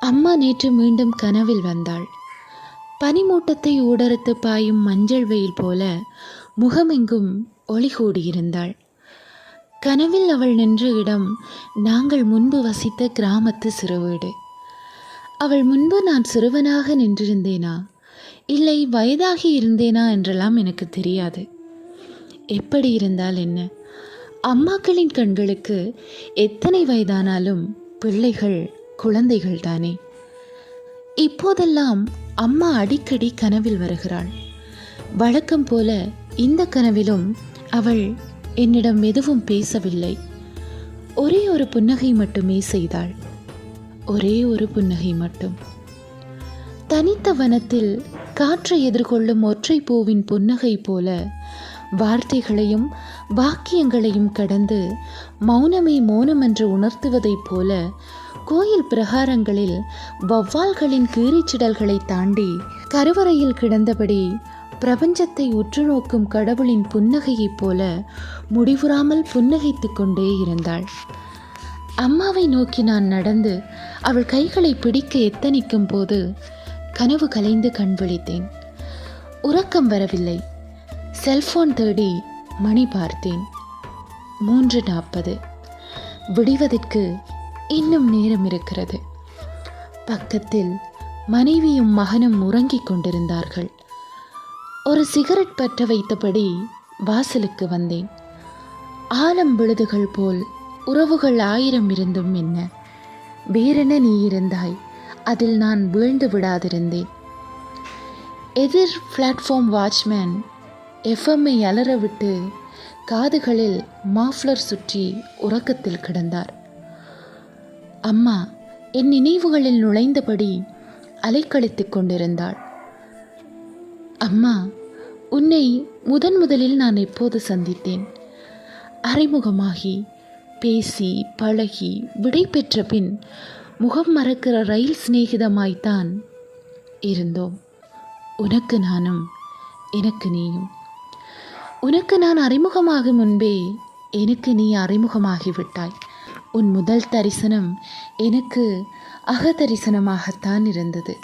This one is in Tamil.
அம்மா நேற்று மீண்டும் கனவில் வந்தாள். பனிமூட்டத்தை ஊடறுத்து பாயும் மஞ்சள் வெயில் போல முகமெங்கும் ஒளி கூடியிருந்தாள். கனவில் அவள் நின்ற இடம் நாங்கள் முன்பு வசித்த கிராமத்து சிறு வீடு. அவள் முன்பு நான் சிறுவனாக நின்றிருந்தேனா? இல்லை வயதாகி இருந்தேனா என்றெல்லாம் எனக்கு தெரியாது. எப்படி இருந்தால் என்ன? அம்மாக்களின் கண்களுக்கு எத்தனை வயதானாலும் பிள்ளைகள் குழந்தைகள் தானே இப்போதெல்லாம் அம்மா அடிக்கடி கனவில் வருகிறாள். வழக்கம் போல இந்த கனவிலும் அவள் என்னிடம் எதுவும் பேசவில்லை. ஒரே ஒரு புன்னகை மட்டுமே செய்தாள். ஒரே ஒரு புன்னகை மட்டும். தனித்த வனத்தில் காற்றை எதிர்கொள்ளும் ஒற்றை பூவின் புன்னகை போல வார்த்தைகளையும் வாக்கியங்களையும் கடந்து மௌனமே மௌனம் என்று உணர்த்துவதைப் போல கோயில் பிரகாரங்களில் வௌவால்களின் கீரிச்சிடல்களை தாண்டி கருவறையில் கிடந்தபடி பிரபஞ்சத்தை உற்று நோக்கும் கடவுளின் புன்னகையைப் போல முடிவுறாமல் புன்னகைத்துக் கொண்டே இருந்தாள். அம்மாவை நோக்கி நான் நடந்து அவள் கைகளை பிடிக்க எத்தனிக்கும் போது கனவு கலைந்து கண் விழித்தேன். உறக்கம் வரவில்லை. செல்போன் தேடி மணி பார்த்தேன். மூன்று நாற்பது. விடிவதற்கு இன்னும் நேரம் இருக்கிறது. பக்கத்தில் மனைவியும் மகனும் உறங்கிக் கொண்டிருந்தார்கள். ஒரு சிகரெட் பற்ற வைத்தபடி வாசலுக்கு வந்தேன். ஆலம் விழுதுகள் போல் உறவுகள் ஆயிரம் இருந்தும் என்ன? வேறென நீ இருந்தாய்? அதில் நான் வீழ்ந்து விடாதிருந்தேன். எதிர் பிளாட்ஃபார்ம் வாட்ச்மேன் எஃப்எம்ஐ அலற விட்டு காதுகளில் மாஃப்ளர் சுற்றி உறக்கத்தில் கிடந்தார். அம்மா என் நினைவுகளில் நுழைந்தபடி அலைக்கழித்துக் கொண்டிருந்தாள். அம்மா உன்னை முதன் முதலில் நான் எப்போது சந்தித்தேன்? அறிமுகமாகி பேசி பழகி விடை பெற்ற பின் முகம் மறக்கிற ரயில் சிநேகிதமாய்த்தான் இருந்தோம். உனக்கு நானும் எனக்கு நீயும். உனக்கு நான் அறிமுகமாகும் முன்பே எனக்கு நீ அறிமுகமாகிவிட்டாய். உன் முதல் தரிசனம் எனக்கு அக தரிசனமாகத்தான் இருந்தது.